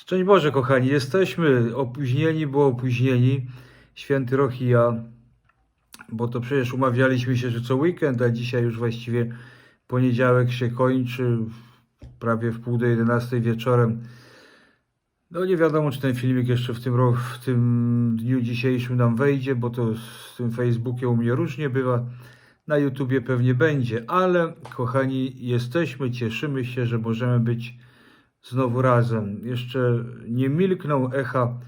Szczęść Boże, kochani, jesteśmy opóźnieni, bo opóźnieni. Święty Rok i ja, bo to przecież umawialiśmy się, że co weekend, a dzisiaj już właściwie poniedziałek się kończy, prawie w pół do 11 wieczorem. No nie wiadomo, czy ten filmik jeszcze w tym, ro- w tym dniu dzisiejszym nam wejdzie, bo to z tym Facebookiem u mnie różnie bywa. Na YouTubie pewnie będzie, ale kochani, jesteśmy, cieszymy się, że możemy być znowu razem. Jeszcze nie milkną echa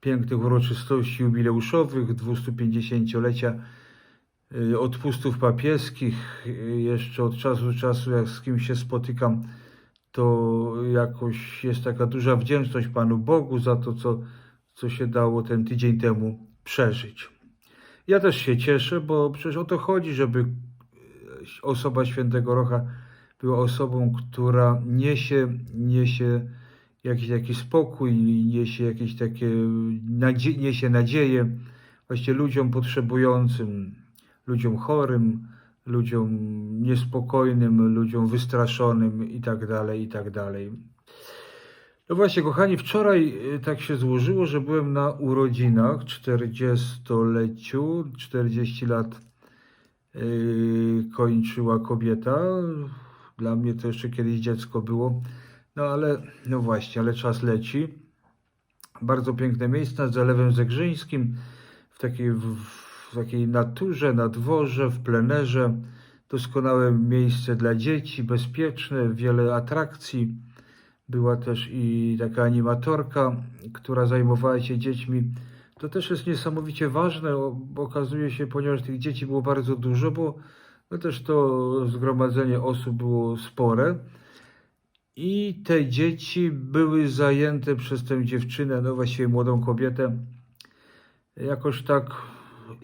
pięknych uroczystości jubileuszowych, 250-lecia y, odpustów papieskich. Jeszcze od czasu do czasu, jak z kimś się spotykam, to jakoś jest taka duża wdzięczność Panu Bogu za to, co, co się dało ten tydzień temu przeżyć. Ja też się cieszę, bo przecież o to chodzi, żeby osoba świętego Rocha była osobą, która niesie, niesie jakiś taki spokój, niesie jakieś takie nadzie- niesie nadzieję właśnie ludziom potrzebującym, ludziom chorym, ludziom niespokojnym, ludziom wystraszonym i tak dalej, i tak dalej. No właśnie, kochani, wczoraj y, tak się złożyło, że byłem na urodzinach 40-leciu, 40 lat yy, kończyła kobieta. Dla mnie to jeszcze kiedyś dziecko było. No ale, no właśnie, ale czas leci. Bardzo piękne miejsce nad Zalewem Zegrzyńskim, w takiej, w, w takiej naturze, na dworze, w plenerze. Doskonałe miejsce dla dzieci, bezpieczne, wiele atrakcji. Była też i taka animatorka, która zajmowała się dziećmi. To też jest niesamowicie ważne, bo okazuje się, ponieważ tych dzieci było bardzo dużo, bo no też to zgromadzenie osób było spore. I te dzieci były zajęte przez tę dziewczynę, no właściwie młodą kobietę, jakoś tak,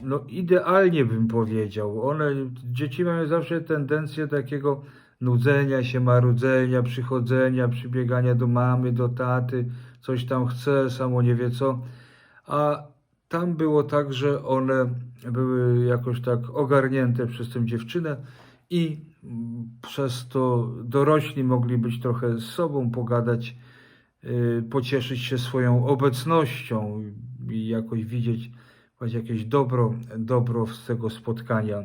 no idealnie bym powiedział. One, dzieci mają zawsze tendencję takiego nudzenia się, marudzenia, przychodzenia, przybiegania do mamy, do taty, coś tam chce, samo nie wie co. A tam było tak, że one były jakoś tak ogarnięte przez tę dziewczynę i przez to dorośli mogli być trochę z sobą, pogadać, yy, pocieszyć się swoją obecnością i jakoś widzieć jakieś dobro, dobro z tego spotkania.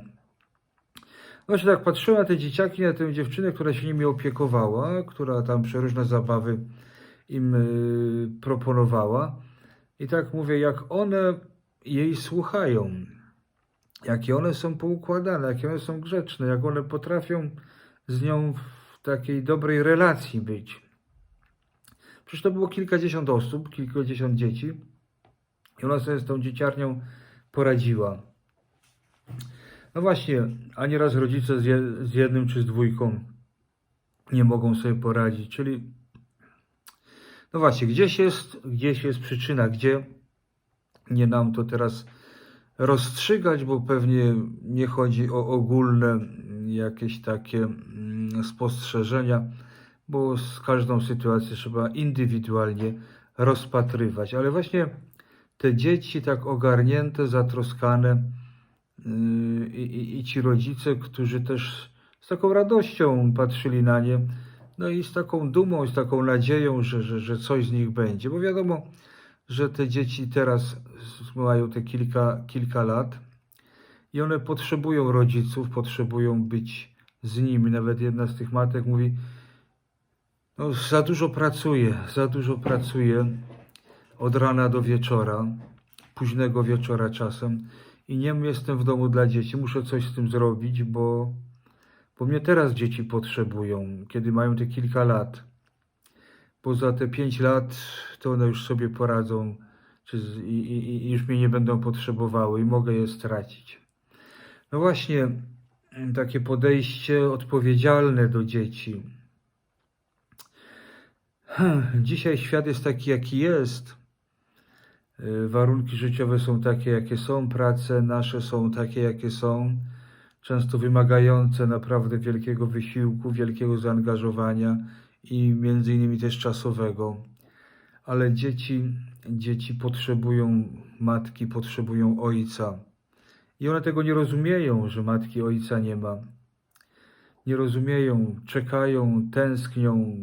Właśnie tak patrzyłem na te dzieciaki, na tę dziewczynę, która się nimi opiekowała, która tam przeróżne zabawy im yy, proponowała. I tak mówię, jak one jej słuchają, jakie one są poukładane, jakie one są grzeczne, jak one potrafią z nią w takiej dobrej relacji być. Przecież to było kilkadziesiąt osób, kilkadziesiąt dzieci i ona sobie z tą dzieciarnią poradziła. No właśnie, a nieraz rodzice z jednym czy z dwójką nie mogą sobie poradzić, czyli no właśnie, gdzieś jest, gdzieś jest przyczyna, gdzie nie nam to teraz rozstrzygać, bo pewnie nie chodzi o ogólne jakieś takie mm, spostrzeżenia, bo z każdą sytuację trzeba indywidualnie rozpatrywać. Ale właśnie te dzieci tak ogarnięte, zatroskane yy, i, i, i ci rodzice, którzy też z taką radością patrzyli na nie, no i z taką dumą, z taką nadzieją, że, że, że coś z nich będzie. Bo wiadomo, że te dzieci teraz mają te kilka, kilka lat i one potrzebują rodziców, potrzebują być z nimi. Nawet jedna z tych matek mówi, no za dużo pracuję, za dużo pracuję od rana do wieczora, późnego wieczora czasem i nie jestem w domu dla dzieci, muszę coś z tym zrobić, bo, bo mnie teraz dzieci potrzebują, kiedy mają te kilka lat. Bo za te pięć lat to one już sobie poradzą i, i, i już mnie nie będą potrzebowały i mogę je stracić. No właśnie, mm, takie podejście odpowiedzialne do dzieci. Dzisiaj świat jest taki, jaki jest. Y, Warunki życiowe są takie, jakie są, prace nasze są takie, jakie są, często wymagające naprawdę wielkiego wysiłku, wielkiego zaangażowania i między innymi też czasowego. Ale dzieci, dzieci potrzebują matki, potrzebują ojca. I one tego nie rozumieją, że matki ojca nie ma. Nie rozumieją, czekają, tęsknią,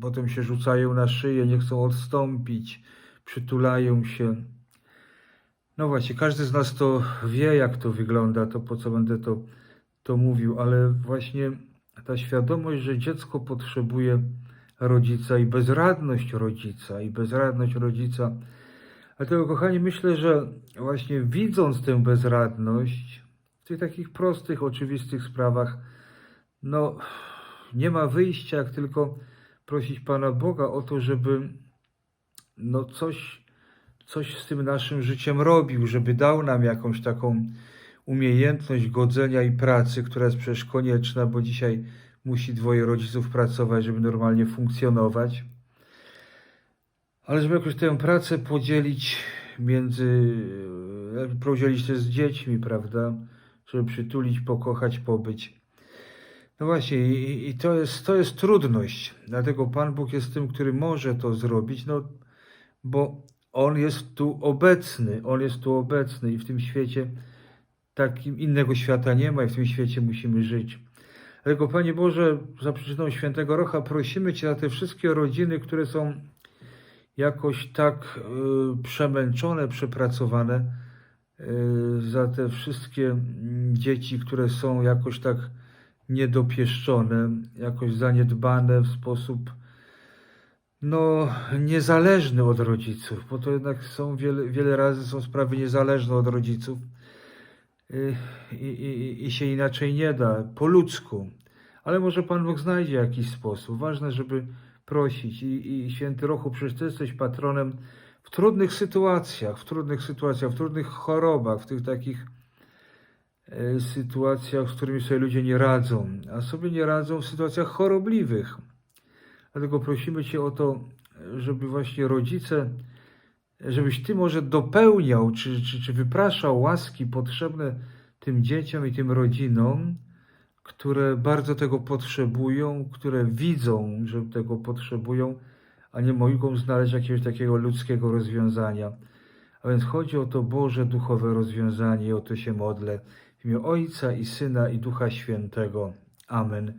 potem się rzucają na szyję, nie chcą odstąpić, przytulają się. No właśnie, każdy z nas to wie, jak to wygląda, to po co będę to, to mówił, ale właśnie ta świadomość, że dziecko potrzebuje rodzica i bezradność rodzica, i bezradność rodzica. Dlatego, kochani, myślę, że właśnie widząc tę bezradność w tych takich prostych, oczywistych sprawach, no nie ma wyjścia, jak tylko prosić Pana Boga o to, żeby no coś, coś z tym naszym życiem robił, żeby dał nam jakąś taką umiejętność godzenia i pracy, która jest przecież konieczna, bo dzisiaj musi dwoje rodziców pracować, żeby normalnie funkcjonować. Ale żeby jakoś tę pracę podzielić między, e, podzielić też z dziećmi, prawda? Żeby przytulić, pokochać, pobyć. No właśnie, i, i to, jest, to jest trudność. Dlatego Pan Bóg jest tym, który może to zrobić, no bo On jest tu obecny, On jest tu obecny i w tym świecie takim innego świata nie ma i w tym świecie musimy żyć. Dlatego Panie Boże, za przyczyną świętego Rocha prosimy Cię za te wszystkie rodziny, które są jakoś tak y, przemęczone, przepracowane, y, za te wszystkie mm, dzieci, które są jakoś tak niedopieszczone, jakoś zaniedbane w sposób no, niezależny od rodziców, bo to jednak są wiele, wiele razy są sprawy niezależne od rodziców y, i, i, i się inaczej nie da, po ludzku. Ale może Pan Bóg znajdzie jakiś sposób. Ważne, żeby prosić. I, i święty Rochu, przecież Ty jesteś patronem w trudnych sytuacjach, w trudnych sytuacjach, w trudnych chorobach, w tych takich e, sytuacjach, z którymi sobie ludzie nie radzą, a sobie nie radzą w sytuacjach chorobliwych. Dlatego prosimy Cię o to, żeby właśnie rodzice, żebyś Ty może dopełniał, czy, czy, czy wypraszał łaski potrzebne tym dzieciom i tym rodzinom, które bardzo tego potrzebują, które widzą, że tego potrzebują, a nie mogą znaleźć jakiegoś takiego ludzkiego rozwiązania. A więc chodzi o to Boże duchowe rozwiązanie i o to się modlę. W imię Ojca i Syna i Ducha Świętego. Amen.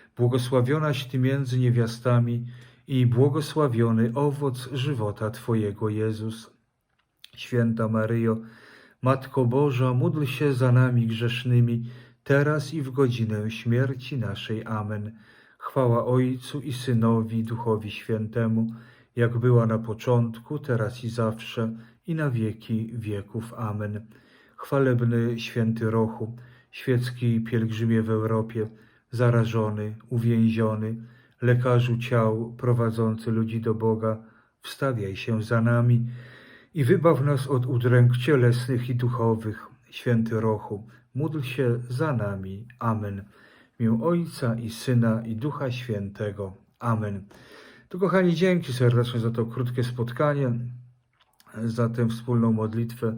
błogosławionaś Ty między niewiastami i błogosławiony owoc żywota Twojego Jezus. Święta Maryjo, Matko Boża, módl się za nami grzesznymi, teraz i w godzinę śmierci naszej. Amen. Chwała Ojcu i Synowi, Duchowi Świętemu, jak była na początku, teraz i zawsze, i na wieki wieków. Amen. Chwalebny święty Rochu, świecki pielgrzymie w Europie, zarażony, uwięziony, lekarzu ciał prowadzący ludzi do Boga, wstawiaj się za nami i wybaw nas od udręk cielesnych i duchowych. Święty Rochu, módl się za nami. Amen. W Ojca i Syna i Ducha Świętego. Amen. To kochani, dzięki serdecznie za to krótkie spotkanie, za tę wspólną modlitwę,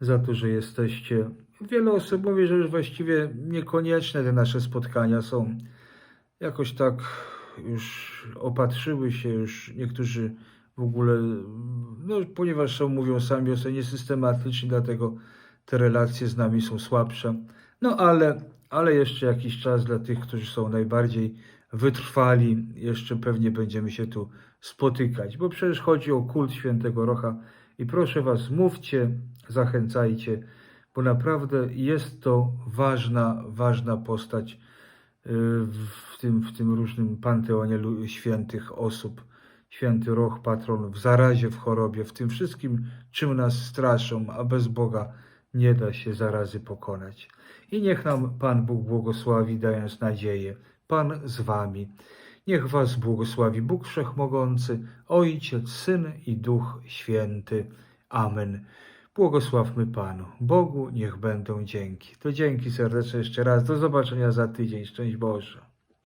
za to, że jesteście. Wiele osób mówi, że już właściwie niekonieczne te nasze spotkania są. Jakoś tak już opatrzyły się, już niektórzy w ogóle, no, ponieważ są, mówią sami o sobie niesystematyczni, dlatego te relacje z nami są słabsze. No ale, ale jeszcze jakiś czas dla tych, którzy są najbardziej wytrwali, jeszcze pewnie będziemy się tu spotykać, bo przecież chodzi o kult świętego Rocha i proszę Was, mówcie, zachęcajcie, bo naprawdę jest to ważna, ważna postać y, w tym, w tym różnym panteonie świętych osób święty Roch, patron w zarazie, w chorobie, w tym wszystkim, czym nas straszą, a bez Boga nie da się zarazy pokonać. I niech nam Pan Bóg błogosławi, dając nadzieję. Pan z wami. Niech was błogosławi Bóg Wszechmogący, Ojciec, Syn i Duch Święty. Amen. Błogosławmy Panu. Bogu niech będą dzięki. To dzięki serdecznie jeszcze raz. Do zobaczenia za tydzień. Szczęść Boże.